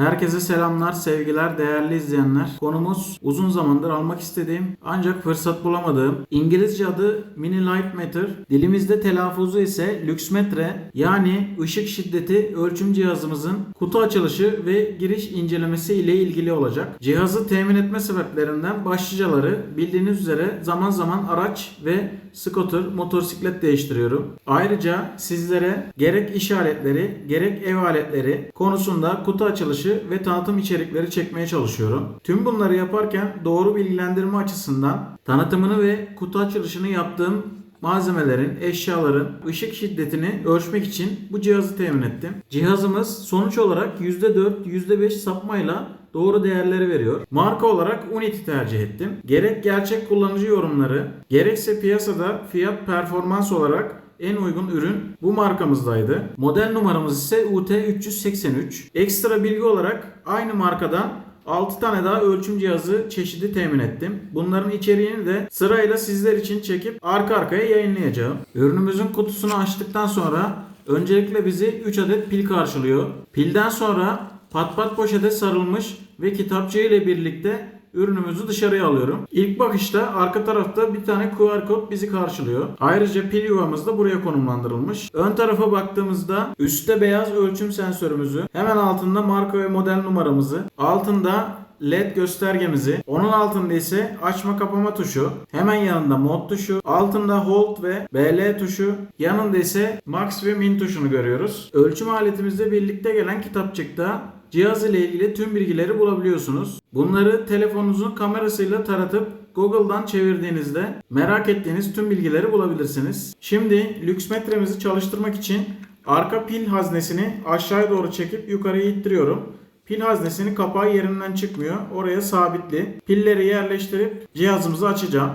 Herkese selamlar, sevgiler, değerli izleyenler. Konumuz uzun zamandır almak istediğim ancak fırsat bulamadığım İngilizce adı Mini Light Meter, dilimizde telaffuzu ise Lüksmetre yani ışık şiddeti ölçüm cihazımızın kutu açılışı ve giriş incelemesi ile ilgili olacak. Cihazı temin etme sebeplerinden başlıcaları bildiğiniz üzere zaman zaman araç ve scooter, motosiklet değiştiriyorum. Ayrıca sizlere gerek iş aletleri gerek ev aletleri konusunda kutu açılışı ve tanıtım içerikleri çekmeye çalışıyorum. Tüm bunları yaparken doğru bilgilendirme açısından tanıtımını ve kutu açılışını yaptığım malzemelerin, eşyaların ışık şiddetini ölçmek için bu cihazı temin ettim. Cihazımız sonuç olarak %4, %5 sapmayla doğru değerleri veriyor. Marka olarak Unity tercih ettim. Gerek gerçek kullanıcı yorumları, gerekse piyasada fiyat performans olarak en uygun ürün bu markamızdaydı. Model numaramız ise UT383. Ekstra bilgi olarak aynı markadan 6 tane daha ölçüm cihazı çeşidi temin ettim. Bunların içeriğini de sırayla sizler için çekip arka arkaya yayınlayacağım. Ürünümüzün kutusunu açtıktan sonra öncelikle bizi 3 adet pil karşılıyor. Pilden sonra pat pat poşete sarılmış ve kitapçığı ile birlikte ürünümüzü dışarıya alıyorum. İlk bakışta arka tarafta bir tane QR kod bizi karşılıyor. Ayrıca pil yuvamız da buraya konumlandırılmış. Ön tarafa baktığımızda üstte beyaz ölçüm sensörümüzü, hemen altında marka ve model numaramızı, altında LED göstergemizi, onun altında ise açma kapama tuşu, hemen yanında mod tuşu, altında hold ve BL tuşu, yanında ise max ve min tuşunu görüyoruz. Ölçüm aletimizle birlikte gelen kitapçıkta cihaz ile ilgili tüm bilgileri bulabiliyorsunuz. Bunları telefonunuzun kamerasıyla taratıp Google'dan çevirdiğinizde merak ettiğiniz tüm bilgileri bulabilirsiniz. Şimdi lüksmetremizi çalıştırmak için arka pil haznesini aşağıya doğru çekip yukarıya ittiriyorum. Pil haznesinin kapağı yerinden çıkmıyor. Oraya sabitli. Pilleri yerleştirip cihazımızı açacağım.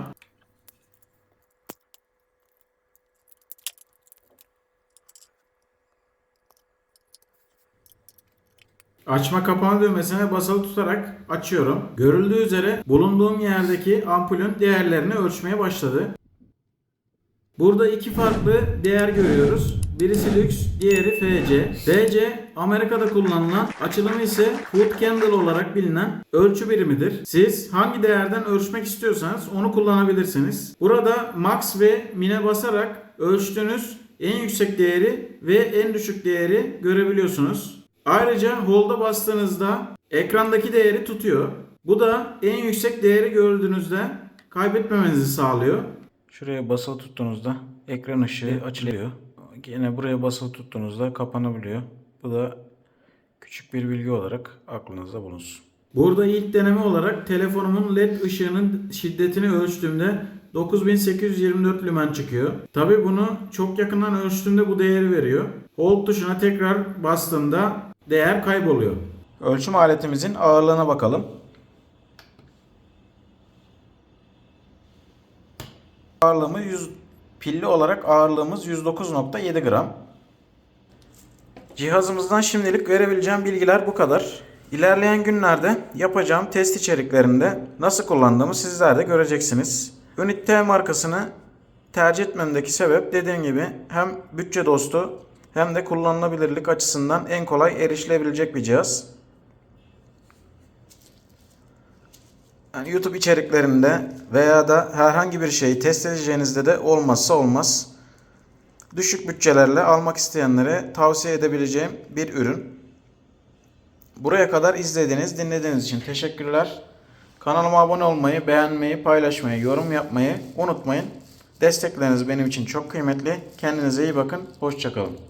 Açma kapama düğmesine basılı tutarak açıyorum. Görüldüğü üzere bulunduğum yerdeki ampulün değerlerini ölçmeye başladı. Burada iki farklı değer görüyoruz. Birisi lüks, diğeri FC. FC Amerika'da kullanılan, açılımı ise foot candle olarak bilinen ölçü birimidir. Siz hangi değerden ölçmek istiyorsanız onu kullanabilirsiniz. Burada max ve mine basarak ölçtüğünüz en yüksek değeri ve en düşük değeri görebiliyorsunuz. Ayrıca hold'a bastığınızda ekrandaki değeri tutuyor. Bu da en yüksek değeri gördüğünüzde kaybetmemenizi sağlıyor. Şuraya basılı tuttuğunuzda ekran ışığı açılıyor. Yine buraya basılı tuttuğunuzda kapanabiliyor. Bu da küçük bir bilgi olarak aklınızda bulunsun. Burada ilk deneme olarak telefonumun led ışığının şiddetini ölçtüğümde 9824 lümen çıkıyor. Tabi bunu çok yakından ölçtüğümde bu değeri veriyor. Hold tuşuna tekrar bastığımda değer kayboluyor. Ölçüm aletimizin ağırlığına bakalım. Ağırlığımı 100 pilli olarak ağırlığımız 109.7 gram. Cihazımızdan şimdilik verebileceğim bilgiler bu kadar. İlerleyen günlerde yapacağım test içeriklerinde nasıl kullandığımı sizler de göreceksiniz. Unit T markasını tercih etmemdeki sebep dediğim gibi hem bütçe dostu hem de kullanılabilirlik açısından en kolay erişilebilecek bir cihaz. Yani YouTube içeriklerinde veya da herhangi bir şeyi test edeceğinizde de olmazsa olmaz. Düşük bütçelerle almak isteyenlere tavsiye edebileceğim bir ürün. Buraya kadar izlediğiniz, dinlediğiniz için teşekkürler. Kanalıma abone olmayı, beğenmeyi, paylaşmayı, yorum yapmayı unutmayın. Destekleriniz benim için çok kıymetli. Kendinize iyi bakın. Hoşçakalın.